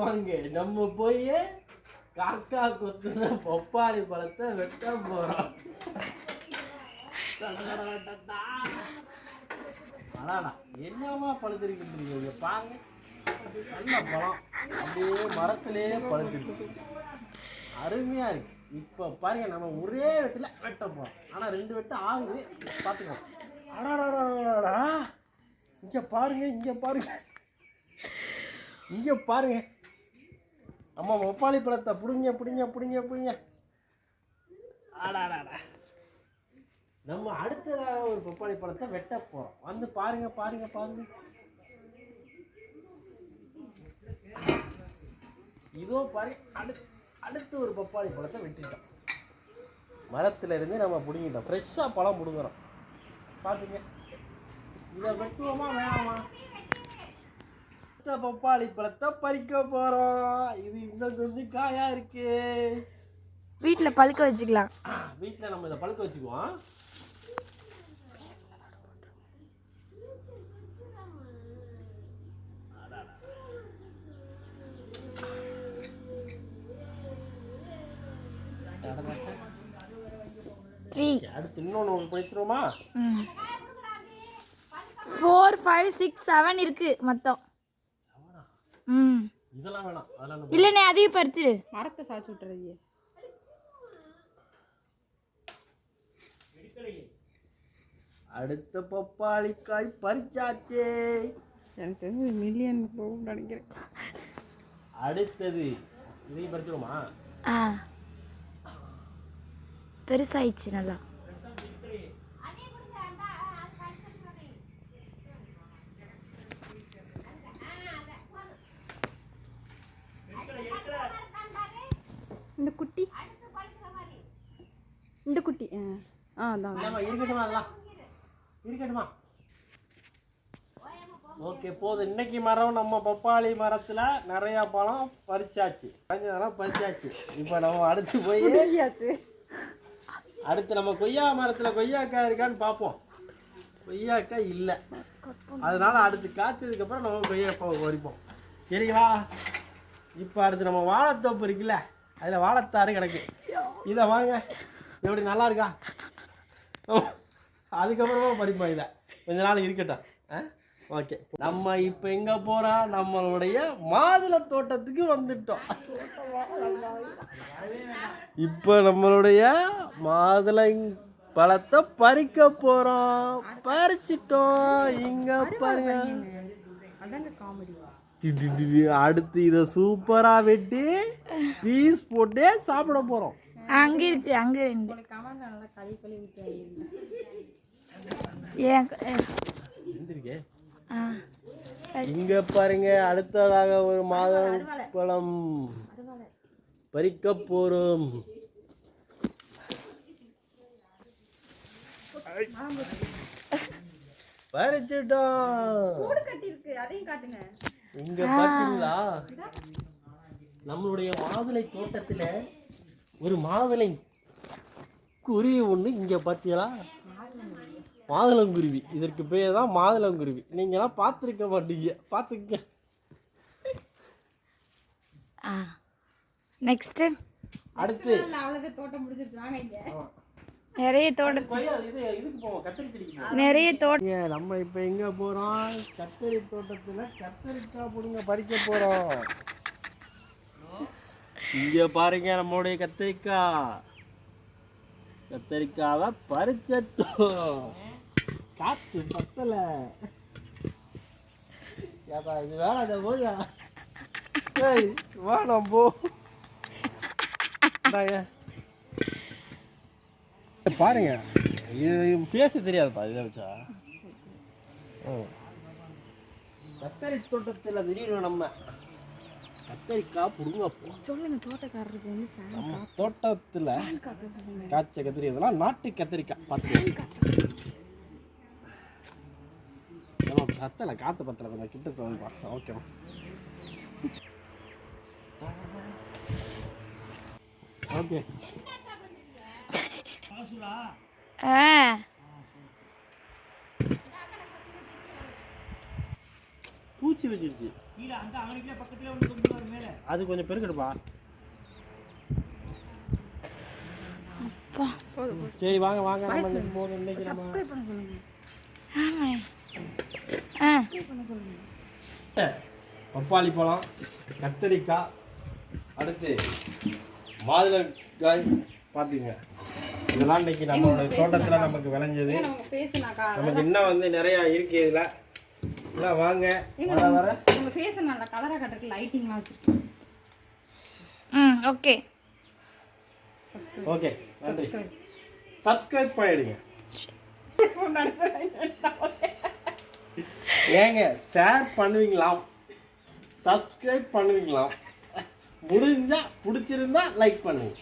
வாங்க நம்ம போய் காக்கா கொத்துன பப்பாளி பழத்தை வெட்ட போறோம். அடாடா என்னமா பழுத்திருக்கின்றீங்க பாருங்க. நல்ல பழம். அப்படியே மரத்திலே பழுத்திருக்கு அருமையா இருக்கு. இப்போ பாருங்க நம்ம ஒரே வெட்டில வெட்ட போறோம். ஆனா ரெண்டு வெட்டு ஆகுது. பார்த்துக்கோ அடாடாடாடா இங்க பாருங்க இங்க பாருங்க. இங்க பாருங்க. அம்மா பப்பாளி பழத்தை பிடுங்க பிடிங்க பிடிங்க பிடிங்க. ஆடாடாடா நம்ம அடுத்ததாக ஒரு பப்பாளி பழத்தை வெட்ட போகிறோம் வந்து பாருங்க பாருங்க பாருங்க. இதோ பாருங்க அடுத்து அடுத்து ஒரு பப்பாளி பழத்தை வெட்டிட்டோம். மரத்துல இருந்து நம்ம பிடுங்கிட்டோம். ஃப்ரெஷ்ஷாக பழம் பிடுங்குறோம். பார்த்துங்க இதை வெட்டுவோமா வேணாமா? அடுத்த பப்பாளி பழத்தை பறிக்க போறோம். இது இன்னும் கொஞ்சம் காயா இருக்கு. வீட்டில் பழுக்க வச்சுக்கலாம். வீட்டில் நம்ம இதை பழுக்க வச்சுக்குவோம். த்ரீ அடுத்து இன்னொன்று ஒன்று படிச்சிருவோமா ஃபோர் ஃபைவ் சிக்ஸ் செவன் இருக்கு மொத்தம். ம். இதெல்லாம் வேணாம். அதெல்லாம் இல்லைண்ணே அதையும் பறிச்சிடு. மரத்தை சாச்சு விட்டுறது அடுத்த பப்பாளி காய் பறிச்சாச்சே. எனக்கு தெரிஞ்சு மில்லியன் போகும்னு நினைக்கிறேன். அடுத்தது இதையும் பறிச்சிருவோமா ஆ. பெருசாயிடுச்சு நல்லா. இந்த குட்டி. இந்த குட்டி ஆ. ஆ அதான் இருக்கட்டுமா அதெல்லாம்? இருக்கட்டுமா? ஓகே போதும். இன்னைக்கு மரம் நம்ம பப்பாளி மரத்துல நிறைய பழம் பறிச்சாச்சு. பறிச்சதெல்லாம் பறிச்சாச்சு. இப்போ நம்ம அடுத்து போய் அடுத்து நம்ம கொய்யா மரத்துல கொய்யாக்காய் இருக்கான்னு பார்ப்போம். கொய்யாக்காய் இல்லை. அதனால அடுத்து காய்ச்சதுக்கு அப்புறம் நம்ம கொய்யாக்காய் பறிப்போம். சரிங்களா? இப்போ அடுத்து நம்ம வாழைத்தோப்பு இருக்குல்ல? அதில் வாழைத்தாறு கிடக்கு. இதை வாங்க. எப்படி நல்லா இருக்கா? அதுக்கப்புறமா பறிப்போம் இதை. கொஞ்ச நாள் இருக்கட்டும். ஆ? ஓகே. நம்ம இப்போ எங்கே போகிறோம் நம்மளுடைய மாதுளை தோட்டத்துக்கு வந்துட்டோம். இப்போ நம்மளுடைய மாதுளை பழத்தை பறிக்க போகிறோம் பறிச்சிட்டோம். இங்கே பாருங்க. காமெடி அடுத்து இதை சூப்பரா வெட்டி பீஸ் போட்டே சாப்பிட போறோம் அங்க இருக்கு அங்க ரெண்டு இங்க பாருங்க அடுத்ததாக ஒரு மாதம் பழம் பறிக்க போறோம் பறிச்சிட்டோம் அதையும் காட்டுங்க இங்க பாத்தீங்களா? நம்மளுடைய மாதுளை தோட்டத்துல ஒரு மாதுளை குருவி ஒண்ணு இங்க பாத்தீங்களா? மாதுளங்குருவி. இதற்கு பேர் தான் மாதுளங்குருவி. நீங்களாம் பார்த்துருக்க மாட்டீங்க. பார்த்துக்க ஆ நெக்ஸ்ட்டு அடுத்து. அவ்வளோதான் தோட்டம் முடிஞ்சிருச்சு. வாங்க நிறைய தோட்ட கொய்யா இது இதுக்கு போவோம் கத்திரி செடிக்கு போவோம். நிறைய தோட்ட நம்ம இப்போ எங்க போறோம்? கத்தரி தோட்டத்துல கத்தரிக்காய் புடுங்க பறிக்க போறோம். இங்க பாருங்க நம்மளுடைய கத்தரிக்காய். கத்தரிக்காவை பறிச்சட்டும். காத்து பத்தல. ஏப்பா இது வேணாம் போயா ஏய் வேணாம் போ. பாருங்க. இது பேச தெரியாதுப்பா இதை வச்சா. கத்தரி தோட்டத்தில் திடீர்னு நம்ம. கத்தரிக்காய் புடுங்க போ. சொல்லுங்க தோட்டக்காரருக்கு வந்து நம்ம தோட்டத்தில் காய்ச்ச கத்திரி இதெல்லாம் நாட்டு கத்திரிக்காய் பார்த்துக்கோங்க பத்தலை காற்று பத்தலை கொஞ்சம் கிட்ட வந்து பார்த்தேன் ஓகேவா ஓகே. ஆ. பூச்சி வச்சிருச்சு. அது கொஞ்சம் பெருக்கெடுப்பா. அப்பா. சரி வாங்க வாங்க. நம்ம இன்னைக்கு போதும் இன்னைக்கு நம்ம சப்ஸ்கிரைப் பண்ண சொல்லுங்க. ஆமாண்ணே. ஆ. பண்ண சொல்லுங்க. பப்பாளி பழம் கத்தரிக்காய் அடுத்து மாதுளங்காய் பார்த்துங்க இதெல்லாம் இன்னைக்கு நம்மளோட தோட்டத்தில் நமக்கு விளைஞ்சது. நமக்கு இன்னும் வந்து நிறையா இருக்கு இதில். எல்லாம் வாங்க. வர. வர உங்க ஃபேஸ் நல்லா கலரா கட்டுறதுக்கு லைட்டிங்லாம் வச்சிருக்கேன் ம் ஓகே ஓகே நன்றி. சப்ஸ்கிரைப் பண்ணிடுங்க. ஏங்க ஷேர் பண்ணுவீங்களாம். சப்ஸ்கிரைப் பண்ணுவீங்களாம். முடிஞ்சா பிடிச்சிருந்தா லைக் பண்ணுங்க.